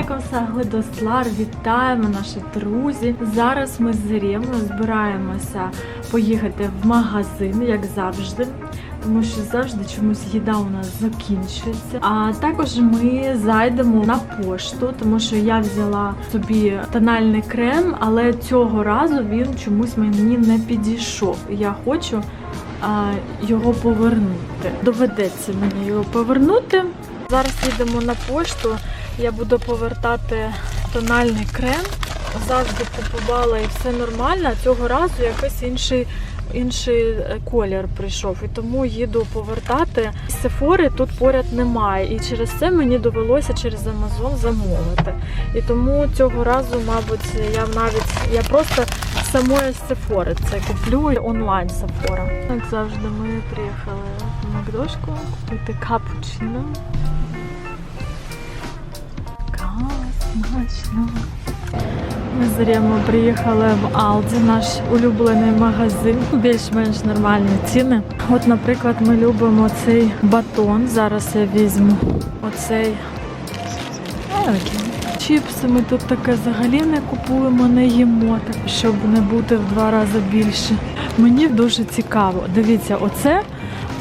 алейкум, Гудослар, вітаємо наші друзі. Зараз ми з Ірємою збираємося поїхати в магазин, як завжди. Тому що завжди чомусь їда у нас закінчується. А також ми зайдемо на пошту, тому що я взяла собі тональний крем, але цього разу він чомусь мені не підійшов. Я хочу а, його повернути. Доведеться мені його повернути. Зараз їдемо на пошту. Я буду повертати тональний крем. Завжди купувала і все нормально. Цього разу якийсь інший. Інший е, колір прийшов, і тому їду повертати. Сефори тут поряд немає, і через це мені довелося через Амазон замовити. І тому цього разу, мабуть, я навіть я просто самої Сефори це куплю онлайн Сефора. Як завжди, ми приїхали в Макдошку купити капучино. Смачно. Ми з Ремо приїхали в Алді, наш улюблений магазин. Більш-менш нормальні ціни. От, наприклад, ми любимо цей батон. Зараз я візьму оцей. Чіпси ми тут таке взагалі не купуємо, не їмо, так, щоб не бути в два рази більше. Мені дуже цікаво. Дивіться, оце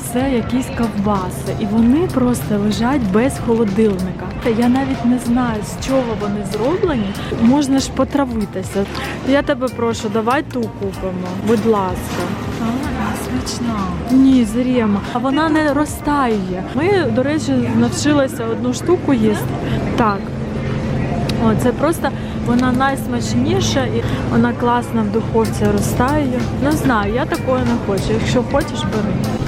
все якісь ковбаси, і вони просто лежать без холодильника. Я навіть не знаю, з чого вони зроблені. Можна ж потравитися. Я тебе прошу, давай ту купимо, будь ласка. Смачна. Ні, зріємо. А вона не розтаює. Ми, до речі, навчилися одну штуку їсти. Так. О, це просто вона найсмачніша і вона класно в духовці розтає. Не знаю, я такої не хочу. Якщо хочеш, бери.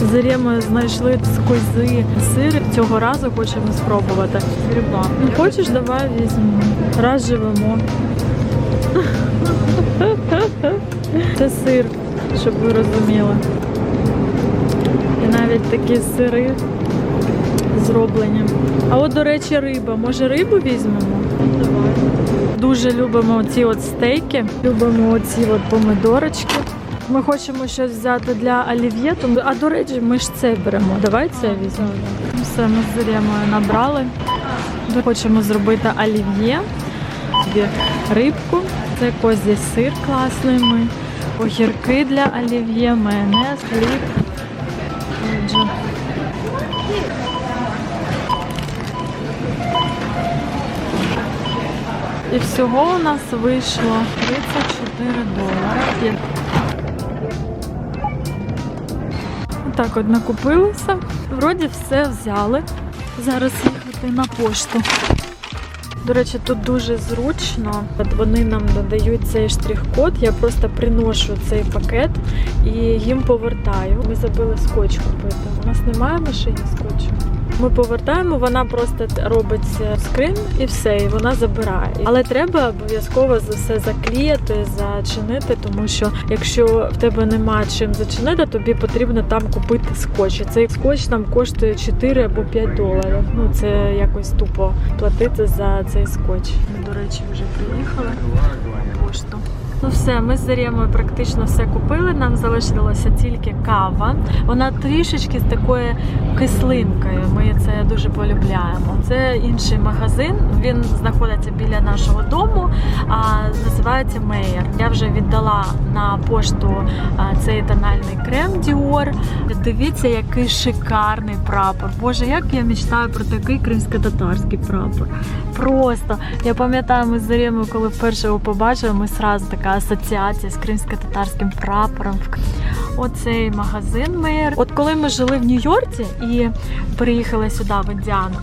З Ірємою знайшли з кози сир. Цього разу хочемо спробувати. Гриба. Ну, хочеш, давай візьмемо. Раз живемо. Це сир, щоб ви розуміли. І навіть такі сири зроблені. А от, до речі, риба. Може рибу візьмемо? Давай. Дуже любимо ці от стейки, любимо оці от помидорочки. Ми хочемо щось взяти для олів'є, а до речі, ми ж це беремо. Давай це візьмемо. Все, ми з Ірємою набрали. Хочемо зробити олів'є, собі рибку, це козій сир класний. Ми огірки для олів'є, майонез, хліб. І всього у нас вийшло 34 долари. Так от накупилися. Вроді все взяли. Зараз їхати на пошту. До речі, тут дуже зручно. От Вони нам надають цей штрих-код. Я просто приношу цей пакет і їм повертаю. Ми забили скотч купити. У нас немає машині скотчу. Ми повертаємо, вона просто робить скрин і все, і вона забирає. Але треба обов'язково за все заклеїти, зачинити, тому що якщо в тебе немає чим зачинити, тобі потрібно там купити скотч. І цей скотч там коштує 4 або 5 доларів. Ну це якось тупо платити за цей скотч. До речі, вже приїхали на пошту. Ну все, ми з Зарємою практично все купили. Нам залишилося тільки кава. Вона трішечки з такою кислинкою. Ми це дуже полюбляємо. Це інший магазин. Він знаходиться біля нашого дому, а називається Мейер. Я вже віддала на пошту цей тональний крем Dior. Дивіться, який шикарний прапор. Боже, як я мечтаю про такий кримсько-татарський прапор. Просто я пам'ятаю, ми з Зарємою, коли вперше його побачили, ми сразу така асоціація з кримсько-татарським прапором. Оцей магазин Мейер. От коли ми жили в Нью-Йорку і переїхали сюди в Індіану,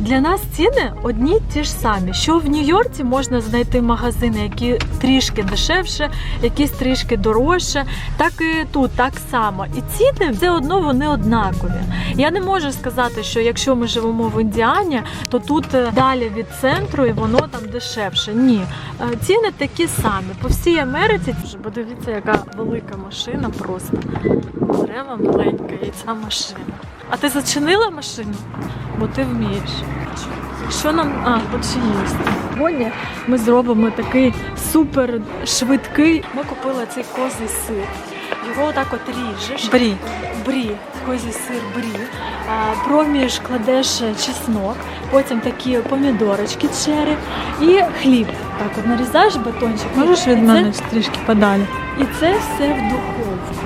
для нас ціни одні ті ж самі. Що в Нью-Йорку можна знайти магазини, які трішки дешевше, якісь трішки дорожче, так і тут так само. І ціни все одно вони однакові. Я не можу сказати, що якщо ми живемо в Індіані, то тут е, далі від центру і воно там дешевше. Ні, Е, ціни такі самі. По всій Америці подивіться, яка велика машина просто. Дерева маленька і ця машина. А ти зачинила машину? Бо ти вмієш. Що нам. А, от. Сьогодні ми зробимо такий супер швидкий. Ми купили цей козий сир. його отак от ріжеш. Брі. Брі, козій сир брі. А, проміж кладеш чеснок, потім такі помідорочки чері і хліб. Так от нарізаєш батончик. Можеш від мене трішки подалі? І це все в духовку.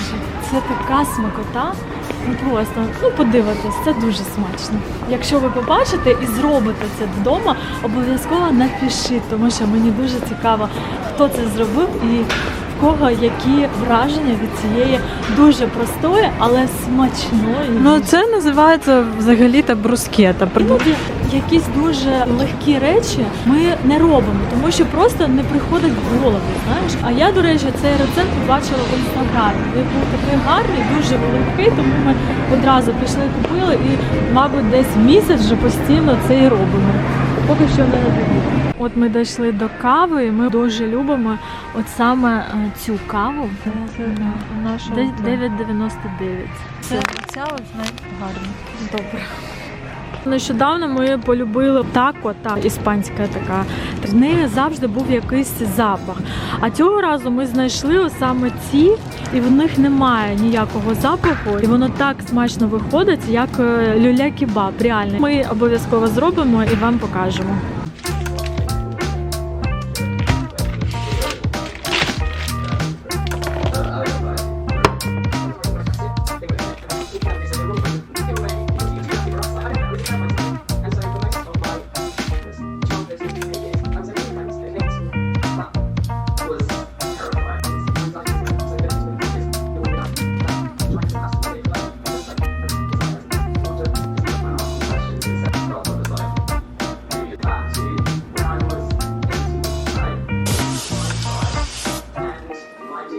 Боже, це така смакота. Ну просто ну подивитись, це дуже смачно. Якщо ви побачите і зробите це вдома, обов'язково напишіть, тому що мені дуже цікаво, хто це зробив і в кого які враження від цієї дуже простої, але смачної. Ну це називається взагалі-то брускета. Іноді якісь дуже легкі речі ми не робимо, тому що просто не приходить в голову. Знаєш, а я, до речі, цей рецепт побачила в інстаграмі. Він був такий гарний, дуже великий, тому ми одразу пішли, купили і, мабуть, десь місяць вже постійно це і робимо. Поки що не надаю. От ми дійшли до кави, і ми дуже любимо от саме е, цю каву. наша Де- 9,99. Це ця ось гарна. Добре. Нещодавно ми полюбили тако, та іспанська така. В неї завжди був якийсь запах. А цього разу ми знайшли саме ці, і в них немає ніякого запаху. І воно так смачно виходить, як е, люля-кебаб. Реально. Ми обов'язково зробимо і вам покажемо.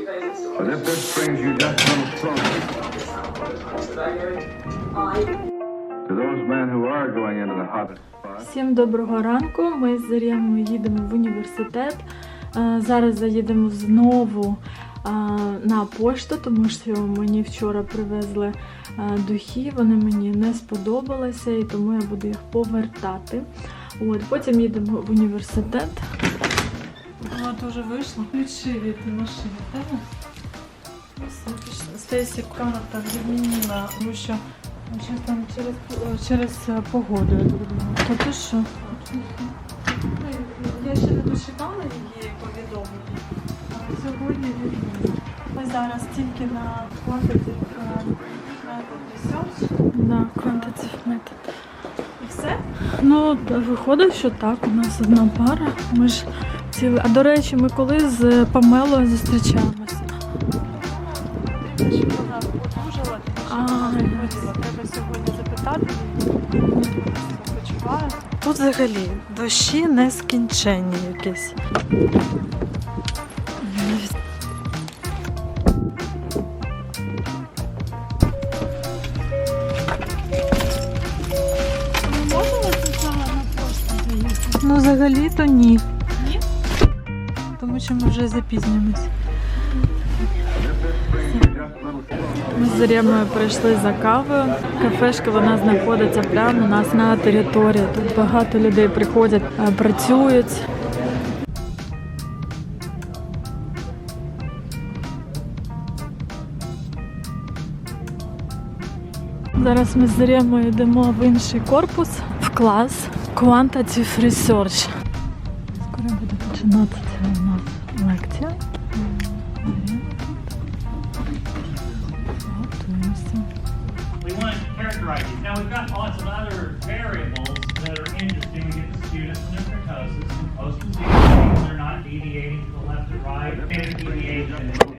But if this brings you just little closer to those men who are going into the hottest Всім доброго ранку. Ми з Заряною їдемо в університет. Е, Зараз заїдемо знову е, на пошту, тому що мені вчора привезли е, духи. Вони мені не сподобалися, і тому я буду їх повертати. От потім їдемо в університет. Вона дуже вийшла. Ключі від машини, так? Стейсі комната відмінила, тому що там через, через погоду, я думаю. Та ти що? Я ще не дочитала її повідомлення, але сьогодні відмінила. Ми зараз тільки на quantitative method research Да, quantitative method. і все. Ну, виходить, що так, у нас одна пара. Ми ж ціли. А до речі, ми коли з Памелою зустрічаємося. Вона одужала. Треба сьогодні запитати почуває. Тут взагалі дощі нескінченні якісь. Ну, взагалі-то ні. Тому що ми вже запізнюємось. Ми з Зарємою прийшли за кавою. Кафешка вона знаходиться прямо у нас на території. Тут багато людей приходять, е, працюють. Зараз ми з Зарємою йдемо в інший корпус, в клас Quantitative Research. Скоро буде починатися we want to characterize these. Now, we've got lots of other variables that are interesting. We get the students and their kurtosis and post-position. They're not deviating to the left or right. Deviation